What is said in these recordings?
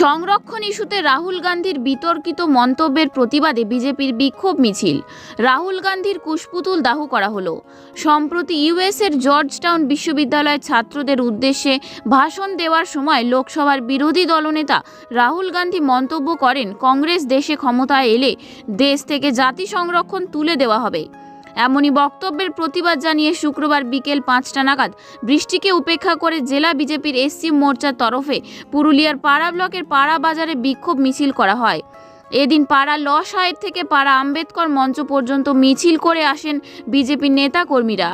সংরক্ষণ ইস্যুতে রাহুল গান্ধীর বিতর্কিত মন্তব্যের প্রতিবাদে বিজেপির বিক্ষোভ মিছিল। রাহুল গান্ধীর কুশপুতুল দাহ করা হলো। সম্প্রতি ইউএসের জর্জটাউন বিশ্ববিদ্যালয়ের ছাত্রদের উদ্দেশ্যে ভাষণ দেওয়ার সময় লোকসভার বিরোধী দলনেতা রাহুল গান্ধী মন্তব্য করেন, কংগ্রেস দেশে ক্ষমতায় এলে দেশ থেকে জাতি সংরক্ষণ তুলে দেওয়া হবে। এমনই বক্তব্যের প্রতিবাদ জানিয়ে শুক্রবার বিকেল পাঁচটা নাগাদ বৃষ্টিকে উপেক্ষা করে জেলা বিজেপির এসসি মোর্চার তরফে পুরুলিয়ার পাড়া ব্লকের পাড়া বাজারে বিক্ষোভ মিছিল করা হয়। এদিন পাড়া ল সাহেব থেকে পাড়া আম্বেদকর মঞ্চ পর্যন্ত মিছিল করে আসেন বিজেপির নেতাকর্মীরা।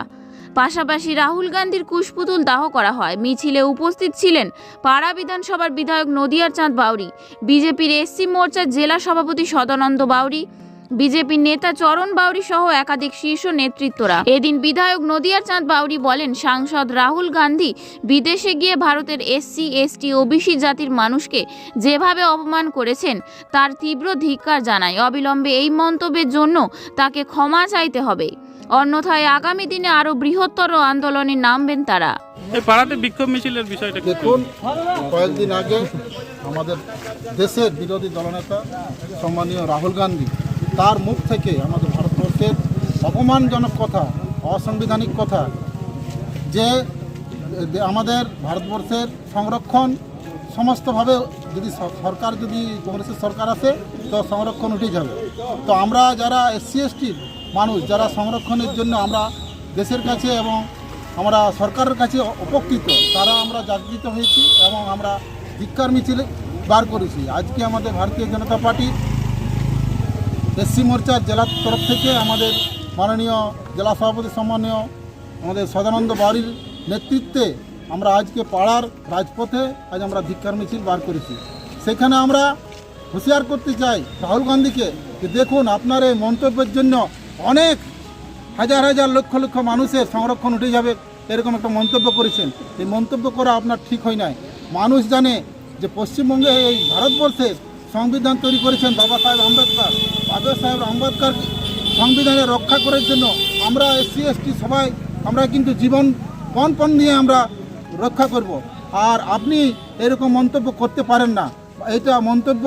পাশাপাশি রাহুল গান্ধীর কুশপুতুল দাহ করা হয়। মিছিলে উপস্থিত ছিলেন পাড়া বিধানসভার বিধায়ক নদিয়ার চাঁদ বাউরি, বিজেপির এসসি মোর্চার জেলা সভাপতি সদানন্দ বাউরি বিজেপির নেতা চরণ বাউরি সহ একাধিক শীর্ষ নেতৃত্বরা। এদিন বিধায়ক নদিয়ার চাঁদ বাউরি বলেন সাংসদ রাহুল গান্ধী বিদেশে গিয়ে ভারতের এসসি এসটি ওবিসি জাতির মানুষকে যেভাবে অপমান করেছেন তার তীব্র ধিক্কার জানায়। অবিলম্বে এই মন্তব্যের জন্য তাকে ক্ষমা চাইতে হবে। অন্যথায় আগামী দিনে আরও বৃহত্তর আন্দোলনে নামবেন তারা। পাড়াতে বিক্ষোভ মিছিলের বিষয়টা দেখুন কয়েকদিন আগে আমাদের দেশের বিরোধী দলনেতা সম্মানীয় রাহুল গান্ধী তার মুখ থেকে আমাদের ভারতবর্ষের অপমানজনক কথা, অসাংবিধানিক কথা, যে আমাদের ভারতবর্ষের সংরক্ষণ সমস্তভাবে যদি সরকার যদি কংগ্রেসের সরকার আসে, তো সংরক্ষণ উঠে যাবে। তো আমরা যারা এসসি এসটির মানুষ, যারা সংরক্ষণের জন্য আমরা দেশের কাছে এবং আমরা সরকারের কাছে উপকৃত, তারা আমরা জাগৃত হয়েছি এবং আমরা ধিক্কার মিছিল বার করেছি। আজকে আমাদের ভারতীয় জনতা পার্টি এসসি মোর্চার জেলার তরফ থেকে আমাদের মাননীয় জেলা সভাপতি সম্মানীয় আমাদের সদানন্দ বাড়ির নেতৃত্বে আমরা আজকে পাড়ার রাজপথে আজ আমরা ধিক্কার মিছিল বার করেছি। সেখানে আমরা হুঁশিয়ার করতে চাই রাহুল গান্ধীকে যে দেখুন আপনার এই মন্তব্যের জন্য অনেক হাজার হাজার লক্ষ লক্ষ মানুষের সংরক্ষণ উঠে যাবে এরকম একটা মন্তব্য করেছেন। এই মন্তব্য করা আপনার ঠিক হয় নাই। মানুষ জানে যে পশ্চিমবঙ্গে এই ভারতবর্ষের সংবিধান তৈরি করেছেন বাবা সাহেব আম্বেদকর। বাবা সাহেব আম্বেদকর সংবিধানে রক্ষা করার জন্য আমরা এসসি এসটি সবাই আমরা কিন্তু জীবন পণ পণ নিয়ে আমরা রক্ষা করব। আর আপনি এরকম মন্তব্য করতে পারেন না। এটা মন্তব্য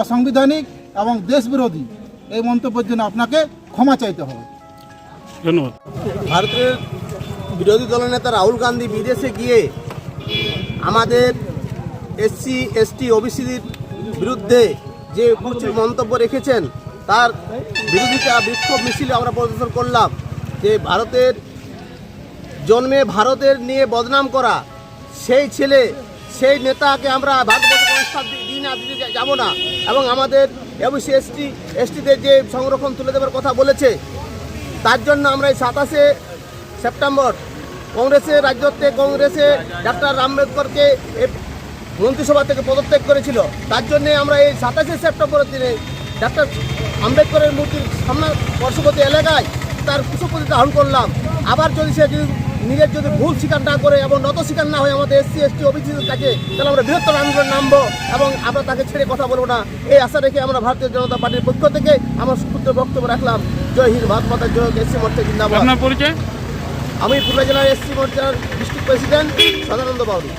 অসাংবিধানিক এবং দেশবিরোধী। এই মন্তব্যের জন্য আপনাকে ক্ষমা চাইতে হবে। ধন্যবাদ। ভারতের বিরোধী দলনেতা রাহুল গান্ধী বিদেশে গিয়ে আমাদের এসসি এসটি ওবিসির বিরুদ্ধে যে প্রচুর মন্তব্য রেখেছেন তার বিরোধিতা বিক্ষোভ মিছিলে আমরা প্রদর্শন করলাম যে ভারতের জন্মে ভারতের নিয়ে বদনাম করা সেই ছেলে, সেই নেতাকে আমরা ভারতবর্ষ প্রস্তাব দিই না, দিতে যাব না। এবং আমাদের ওবিসি এসটি এসটিদের যে সংরক্ষণ তুলে দেওয়ার কথা বলেছে, তার জন্য আমরা এই সাতাশে সেপ্টেম্বর কংগ্রেসের রাজ্যত্বে কংগ্রেসে ডাক্তার আম্বেদকরকে মন্ত্রিসভা থেকে পদত্যাগ করেছিল। তার জন্যে আমরা এই সাতাশে সেপ্টেম্বরের দিনে ডাক্তার আম্বেদকরের মূর্তির সামনে পার্শ্ববর্তী এলাকায় তার কুশপতি ধারণ করলাম। আবার যদি সে যদি নিজের যদি ভুল স্বীকার না করে এবং নত স্বীকার না হয় আমাদের এসসি এসটি অফিসের কাছে তাহলে আমরা বৃহত্তর আন্দোলন নামবো এবং আমরা তাকে ছেড়ে কথা বলব না। এই আশা রেখে আমরা ভারতীয় জনতা পার্টির পক্ষ থেকে আমার ক্ষুদ্র বক্তব্য রাখলাম। জয় হিন্দ ভারত মাতার জয় এসসি মোর্চা জিন্দাবাদ। পরিচয়? আমি পুরুলিয়া জেলার এসসি মোর্চার ডিস্ট্রিক্ট প্রেসিডেন্ট সদানন্দ বাউরি।